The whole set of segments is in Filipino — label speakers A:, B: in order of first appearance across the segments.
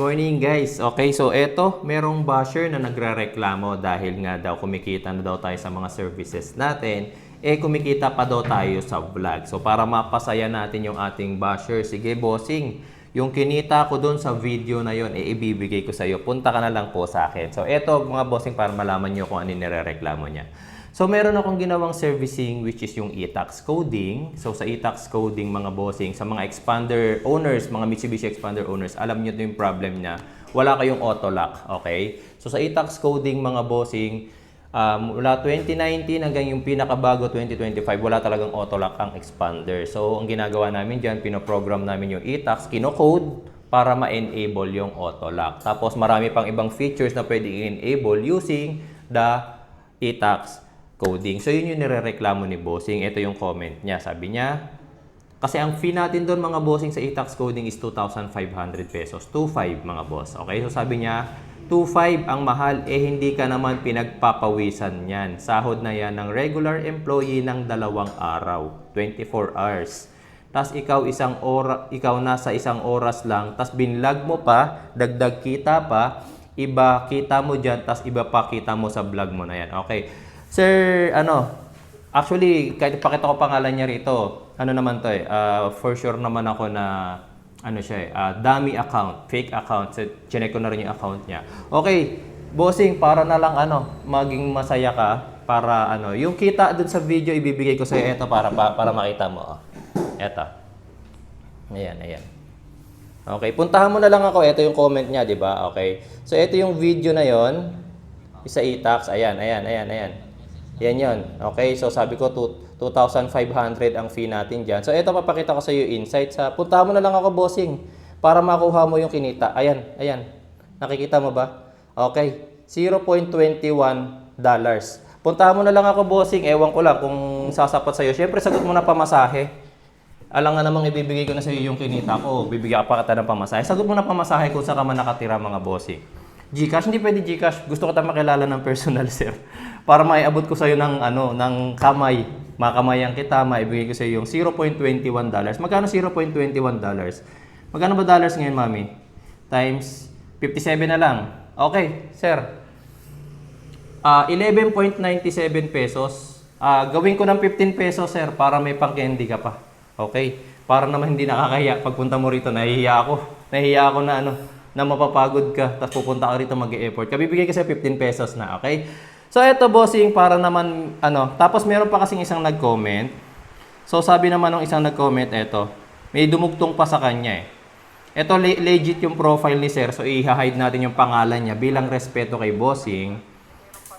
A: Morning guys. Okay, so eto, merong basher na nagrereklamo dahil nga daw kumikita na daw tayo sa mga services natin, eh kumikita pa daw tayo sa vlog. So para mapasaya natin yung ating basher, sige bossing, yung kinita ko doon sa video na yon eh ibibigay ko sa iyo. Punta ka na lang po sa akin. So eto mga bossing para malaman nyo kung ano nirereklamo niya. So meron akong ginawang servicing which is yung e-tax coding. So sa e-tax coding mga bossing, sa mga expander owners, mga Mitsubishi expander owners, alam niyo 'to yung problem niya. Wala kayong auto lock, okay? So sa e-tax coding mga bossing, um, mula 2019 hanggang yung pinakabago 2025, wala talagang auto lock ang expander. So ang ginagawa namin diyan, pinoprogram namin yung e-tax, kino-code para ma-enable yung auto lock. Tapos marami pang ibang features na pwede i-enable using the e-tax coding. So yun yung nirereklamo ni Bossing. Ito yung comment niya. Sabi niya, kasi ang fee natin doon mga bossing sa e-tax coding is 2,500 pesos. 2,500 mga boss. Okay? So sabi niya, 2,500 ang mahal, eh hindi ka naman pinagpapawisan yan. Sahod na yan ng regular employee ng dalawang araw. 24 hours. Tapos ikaw isang ora, ikaw nasa isang oras lang, tapos binlog mo pa, dagdag kita pa, iba kita mo dyan, tapos iba pa kita mo sa vlog mo na yan. Okay. Sir, ano, actually, kahit pakita ko pangalan niya rito, ano naman to eh, ah, for sure naman ako na, ano siya eh, ah, dummy account, fake account. So, chinek ko na rin yung account niya. Okay, bossing, para na lang ano, maging masaya ka, para ano, yung kita dun sa video, ibibigay ko sa'yo ito para, para, para makita mo. Oh. Eto. Ayan, ayan. Okay, puntahan mo na lang ako. Ito yung comment niya, di ba? Okay. So, ito yung video na yon Isa e-tax. Ayan, ayan, ayan, ayan. Yan yon. Okay, so sabi ko, two- 2,500 ang fee natin dyan. So, ito papakita ko sa iyo insight. Sa, puntahan mo na lang ako, bossing, para makuha mo yung kinita. Ayan, ayan. Nakikita mo ba? Okay. 0.21 dollars. Puntahan mo na lang ako, bossing. Ewan ko lang kung sasapat sa iyo. Siyempre, sagot mo na pamasahe. Alam nga namang ibibigay ko na sa iyo yung kinita ko. Bibigyan pa kita ng pamasahe. Sagot mo na pamasahe kung saan ka man nakatira mga bossing. Gcash, hindi pwede Gcash. Gusto ko tayo makilala ng personal, sir. Para maiabot ko sa iyo ng, ano, ng kamay. Makamayan kita, maibigay ko sa iyo yung 0.21 dollars. Magkano 0.21 dollars? Magkano ba dollars ngayon, mami? Times 57 na lang. Okay, sir. Ah, 11.97 pesos. Ah, gawin ko ng 15 pesos, sir, para may pang-candy ka pa. Okay? Para naman hindi nakakahiya. Pagpunta mo rito, nahihiya ako. Nahihiya ako na ano, na mapapagod ka, tapos pupunta ka rito mag-e-effort. Kabibigay ka sa 15 pesos na, okay? So, eto, bossing, para naman, ano, tapos meron pa kasing isang nag-comment. So, sabi naman ng isang nag-comment, eto, may dumugtong pa sa kanya eh. Ito le- legit yung profile ni Sir, so i-hide natin yung pangalan niya bilang respeto kay Bossing.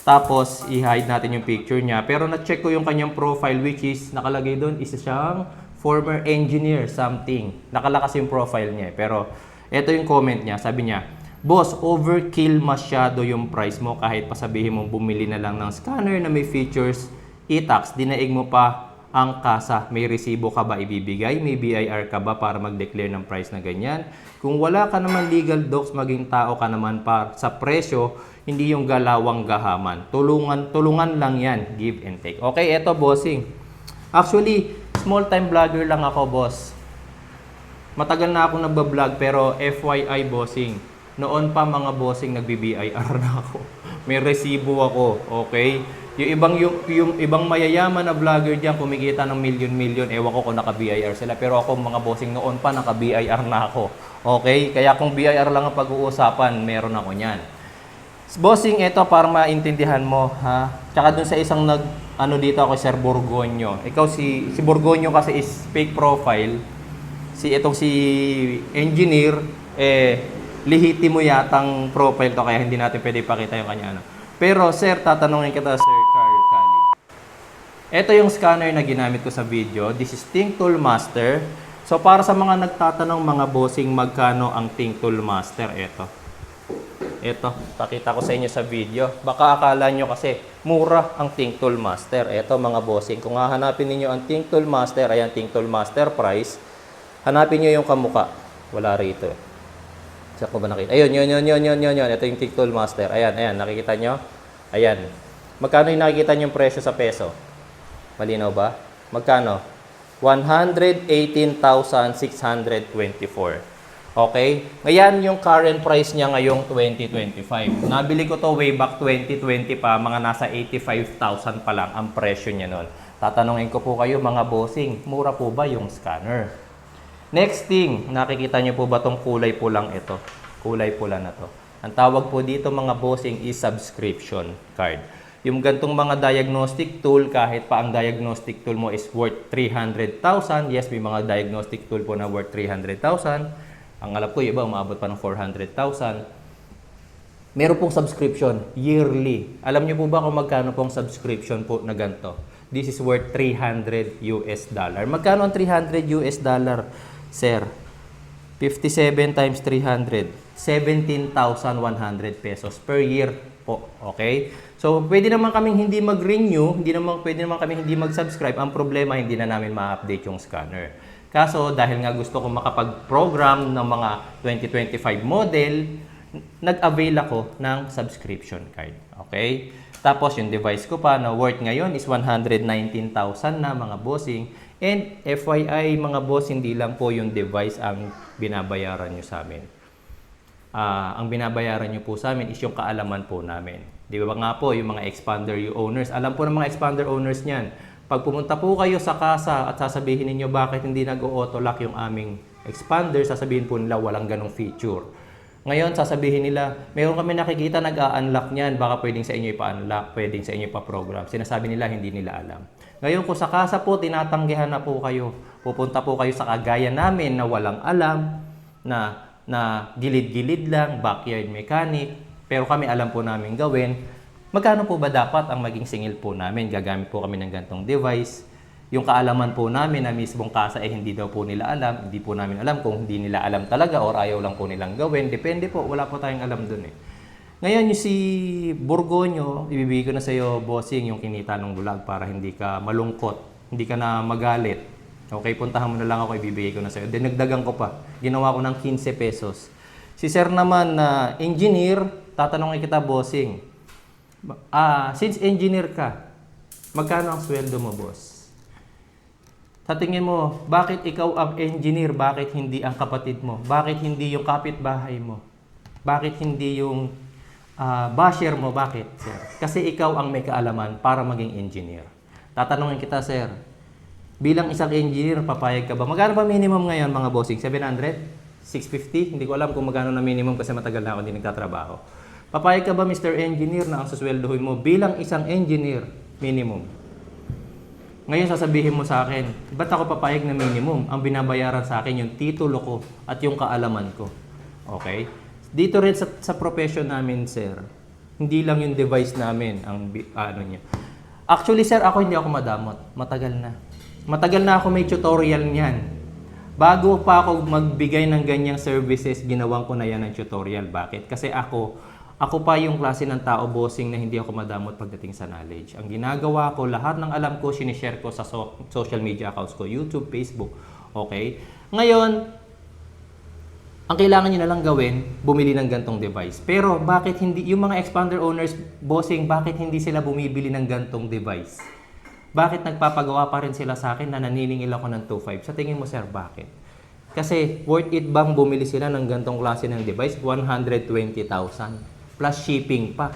A: Tapos, i-hide natin yung picture niya. Pero na-check ko yung kanyang profile which is nakalagay doon, isa siyang former engineer something. Nakalakas yung profile niya. eh. Pero, ito yung comment niya. Sabi niya, Boss, overkill masyado yung price mo kahit pasabihin mong bumili na lang ng scanner na may features e-tax, dinaig mo pa ang kasa. May resibo ka ba ibibigay? May BIR ka ba para mag-declare ng price na ganyan? Kung wala ka naman legal docs, maging tao ka naman pa sa presyo, hindi yung galawang gahaman. Tulungan, tulungan lang yan. Give and take. Okay, eto bossing. Actually, small time vlogger lang ako, boss. Matagal na akong nagbablog pero FYI bossing. Noon pa mga bossing nagbi-BIR na ako. May resibo ako, okay? Yung ibang yung, yung ibang mayayaman na vlogger diyan kumikita ng million-million, ewan ko kung naka-BIR sila, pero ako mga bossing noon pa naka-BIR na ako. Okay? Kaya kung BIR lang ang pag-uusapan, meron ako niyan. Bossing, ito para maintindihan mo, ha? Tsaka dun sa isang nag, ano dito ako, Sir Borgonyo. Ikaw si, si Borgonyo kasi is fake profile. Si itong si engineer, eh, lihiti mo yatang profile to, kaya hindi natin pwede ipakita yung kanya, ano. Pero, sir, tatanungin kita, Sir Carl Cali. Ito yung scanner na ginamit ko sa video. This is Think Tool Master. So, para sa mga nagtatanong mga bossing, magkano ang Think Tool Master? Ito. Ito, pakita ko sa inyo sa video. Baka akala nyo kasi mura ang Think Tool Master. Ito mga bossing, kung hahanapin ninyo ang Think Tool Master, ayan Think Tool Master price, hanapin nyo yung kamuka. Wala rito eh. Saan ko ba nakita? Ayun, yun, yun, yun, yun, yun, yun. Ito yung Think Tool Master. Ayan, ayan, nakikita nyo? Ayan. Magkano yung nakikita nyo yung presyo sa peso? Malinaw ba? Magkano? 118,624. Okay? Ngayon yung current price niya ngayong 2025. Nabili ko to way back 2020 pa, mga nasa 85,000 pa lang ang presyo niya noon. Tatanungin ko po kayo mga bossing, mura po ba yung scanner? Next thing, nakikita niyo po ba tong kulay pulang ito? Kulay pula na to. Ang tawag po dito mga bossing is subscription card. Yung gantong mga diagnostic tool, kahit pa ang diagnostic tool mo is worth 300,000, yes, may mga diagnostic tool po na worth 300,000. Ang alam ko, iba umabot pa ng 400,000. Meron pong subscription, yearly. Alam niyo po ba kung magkano pong subscription po na ganito? This is worth 300 US dollar. Magkano ang 300 US dollar, sir? 57 times 300, 17,100 pesos per year po. Okay? So, pwede naman kaming hindi mag-renew, hindi naman pwede naman kami hindi mag-subscribe. Ang problema, hindi na namin ma-update yung scanner. Kaso, dahil nga gusto ko makapag-program ng mga 2025 model, nag-avail ako ng subscription card. Okay? Tapos, yung device ko pa na worth ngayon is 119,000 na mga bossing. And FYI, mga boss, hindi lang po yung device ang binabayaran nyo sa amin. Ah, ang binabayaran nyo po sa amin is yung kaalaman po namin. Di ba nga po, yung mga expander yung owners. Alam po ng mga expander owners niyan. Pag pumunta po kayo sa kasa at sasabihin ninyo bakit hindi nag-auto lock yung aming expander, sasabihin po nila walang ganong feature. Ngayon, sasabihin nila, meron kami nakikita nag-a-unlock niyan, baka pwedeng sa inyo ipa-unlock, pwedeng sa inyo ipa-program. Sinasabi nila, hindi nila alam. Ngayon, kung sa kasa po, tinatanggihan na po kayo. Pupunta po kayo sa kagaya namin na walang alam, na, na gilid-gilid lang, backyard mechanic, pero kami alam po namin gawin. Magkano po ba dapat ang maging singil po namin? Gagamit po kami ng gantong device. Yung kaalaman po namin na mismong kasa eh hindi daw po nila alam, hindi po namin alam kung hindi nila alam talaga or ayaw lang po nilang gawin. Depende po, wala po tayong alam dun eh. Ngayon yung si Borgonyo, ibibigay ko na sa iyo bossing yung kinita ng vlog para hindi ka malungkot, hindi ka na magalit. Okay, puntahan mo na lang ako, ibibigay ko na sa iyo. Dinagdagan ko pa. Ginawa ko ng 15 pesos. Si sir naman na engineer, tatanungin kita bossing. Ah, since engineer ka, magkano ang sweldo mo, boss? Sa tingin mo, bakit ikaw ang engineer, bakit hindi ang kapatid mo? Bakit hindi yung kapitbahay mo? Bakit hindi yung ah, basher mo? Bakit, sir? Kasi ikaw ang may kaalaman para maging engineer. Tatanungin kita, sir. Bilang isang engineer, papayag ka ba? Magkano ba minimum ngayon, mga bossing? 700? 650? Hindi ko alam kung magkano na minimum kasi matagal na ako hindi nagtatrabaho. Papayag ka ba, Mr. Engineer, na ang susweldohin mo bilang isang engineer, minimum? Ngayon sasabihin mo sa akin, ba't ako papayag na minimum? Ang binabayaran sa akin yung titulo ko at yung kaalaman ko. Okay? Dito rin sa, sa profession namin, sir, hindi lang yung device namin ang ano niya. Actually, sir, ako hindi ako madamot. Matagal na. Matagal na ako may tutorial niyan. Bago pa ako magbigay ng ganyang services, ginawan ko na yan ng tutorial. Bakit? Kasi ako, ako pa yung klase ng tao bossing na hindi ako madamot pagdating sa knowledge. Ang ginagawa ko, lahat ng alam ko, sinishare ko sa so- social media accounts ko, YouTube, Facebook. Okay? Ngayon, ang kailangan nyo na lang gawin, bumili ng gantong device. Pero bakit hindi, yung mga expander owners, bossing, bakit hindi sila bumibili ng gantong device? Bakit nagpapagawa pa rin sila sa akin na naniningil ako ng 2.5? Sa tingin mo, sir, bakit? Kasi worth it bang bumili sila ng gantong klase ng device? 120,000 plus shipping pa.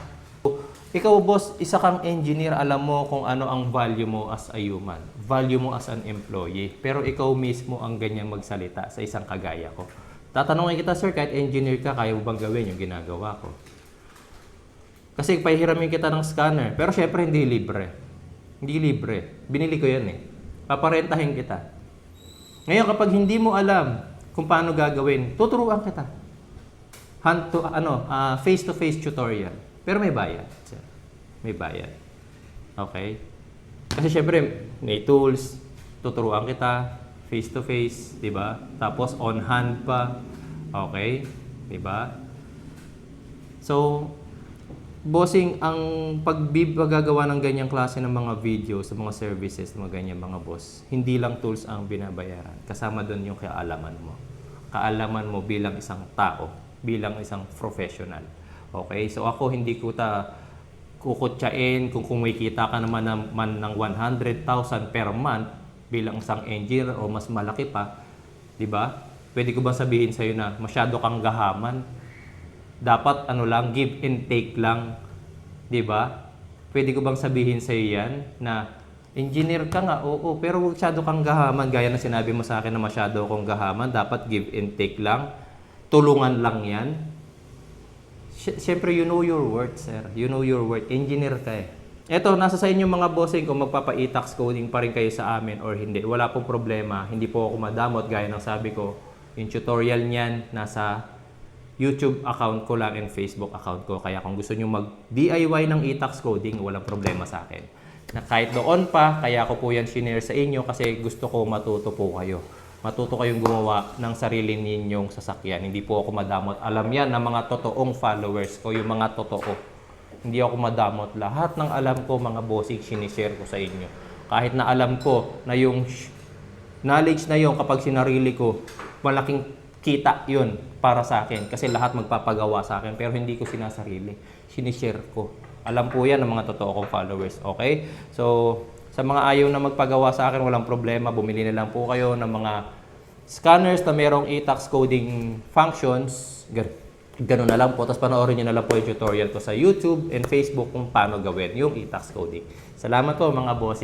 A: Ikaw, boss, isa kang engineer, alam mo kung ano ang value mo as a human. Value mo as an employee. Pero ikaw mismo ang ganyang magsalita sa isang kagaya ko. Tatanungin kita, sir, kahit engineer ka, kaya mo bang gawin yung ginagawa ko? Kasi pahihiramin kita ng scanner. Pero syempre, hindi libre. Hindi libre. Binili ko yan eh. Paparentahin kita. Ngayon, kapag hindi mo alam kung paano gagawin, tuturuan kita. Hand to, ano, ah, face-to-face tutorial. Pero may bayad. May bayad. Okay? Kasi syempre, may tools, tuturuan kita, face-to-face, di ba? Tapos on hand pa. Okay? Di ba? So, bossing, ang paggagawa ng ganyang klase ng mga video sa mga services, mga ganyan mga boss, hindi lang tools ang binabayaran. Kasama doon yung kaalaman mo. Kaalaman mo bilang isang tao, bilang isang professional. Okay? So ako hindi ko ta kukutsain kung kumikita ka naman ng, man ng 100,000 per month bilang isang engineer o mas malaki pa, 'di ba? Pwede ko bang sabihin sa'yo na masyado kang gahaman? Dapat ano lang, give and take lang. 'Di ba? Pwede ko bang sabihin sa iyo yan na engineer ka nga, oo, pero masyado kang gahaman. Gaya na sinabi mo sa akin na masyado akong gahaman, dapat give and take lang. Tulungan lang yan. Siyempre, you know your worth, sir. You know your worth. Engineer ka eh. Eto, nasa sa inyo mga bossing kung magpapa-e-tax coding pa rin kayo sa amin or hindi. Wala pong problema. Hindi po ako madamot gaya ng sabi ko. Yung tutorial niyan nasa YouTube account ko lang and Facebook account ko. Kaya kung gusto nyo mag-DIY ng e-tax coding, walang problema sa akin. Na kahit doon pa, kaya ko po yan shinare sa inyo kasi gusto ko matuto po kayo. Matuto kayong gumawa ng sarili ninyong sasakyan. Hindi po ako madamot. Alam yan ng mga totoong followers ko, yung mga totoo. Hindi ako madamot. Lahat ng alam ko, mga bossing, sinishare ko sa inyo. Kahit na alam ko na yung knowledge na yon kapag sinarili ko, malaking kita yun para sa akin. Kasi lahat magpapagawa sa akin. Pero hindi ko sinasarili. Sinishare ko. Alam po yan ng mga totoo kong followers. Okay? So, sa mga ayaw na magpagawa sa akin, walang problema. Bumili na lang po kayo ng mga scanners na merong e-tax coding functions. Gan- Ganun na lang po. Tapos panoorin nyo na lang po yung tutorial ko sa YouTube and Facebook kung paano gawin yung e-tax coding. Salamat po mga bossing.